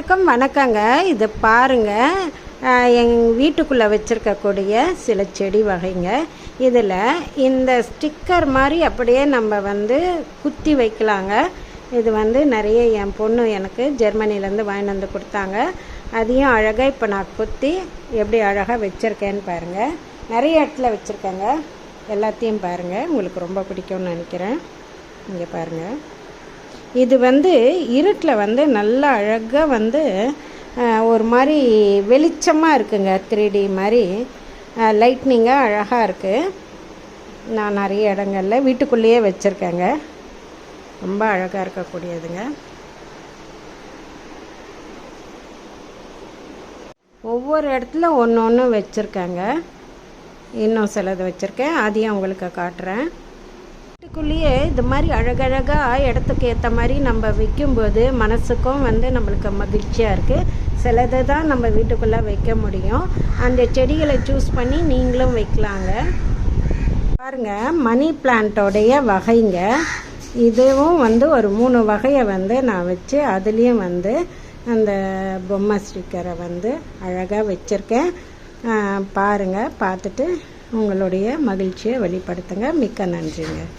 எல்லாருக்கும் வணக்கங்க. இது பாருங்கள் எங் வீட்டுக்குள்ளே வச்சுருக்கக்கூடிய சில செடி வகைங்க. இதில் இந்த ஸ்டிக்கர் மாதிரி அப்படியே நம்ம வந்து குத்தி வைக்கலாங்க. இது வந்து நிறைய என் பொண்ணு எனக்கு ஜெர்மனிலேருந்து வாங்கிட்டு வந்து கொடுத்தாங்க. அதையும் அழகாக இப்போ நான் குத்தி எப்படி அழகாக வச்சுருக்கேன்னு பாருங்கள் நிறைய இடத்துல வச்சுருக்கேங்க. எல்லாத்தையும் பாருங்கள் உங்களுக்கு ரொம்ப பிடிக்கும்னு நினைக்கிறேன். இங்கே பாருங்கள் இது வந்து இருட்டில் வந்து நல்லா அழகாக வந்து ஒரு மாதிரி வெளிச்சமாக இருக்குங்க த்ரீ டி மாதிரி. லைட்னிங்காக அழகாக இருக்குது நான் நிறைய இடங்கள்ல வீட்டுக்குள்ளேயே வச்சுருக்கேங்க. ரொம்ப அழகாக இருக்கக்கூடியதுங்க. ஒவ்வொரு இடத்துல ஒன்று ஒன்று வச்சுருக்கேங்க. இன்னும் சிலது வச்சுருக்கேன். அதையும் உங்களுக்கு காட்டுறேன். வீட்டுக்குள்ளேயே இது மாதிரி அழகழகாக இடத்துக்கு ஏற்ற மாதிரி நம்ம வைக்கும்போது மனசுக்கும் வந்து நம்மளுக்கு மகிழ்ச்சியாக இருக்குது சிலதை தான் நம்ம வீட்டுக்குள்ளே வைக்க முடியும். அந்த செடிகளை சூஸ் பண்ணி நீங்களும் வைக்கலாங்க. பாருங்கள் மணி பிளான்ட்டோடைய வகைங்க. இதுவும் வந்து ஒரு மூணு வகையை வந்து நான் வச்சு அதுலேயும் வந்து அந்த பொம்மை ஸ்டிக்கரை வந்து அழகாக வச்சுருக்கேன். பாருங்கள் பார்த்துட்டு உங்களுடைய மகிழ்ச்சியை வெளிப்படுத்துங்க. மிக்க நன்றிங்க.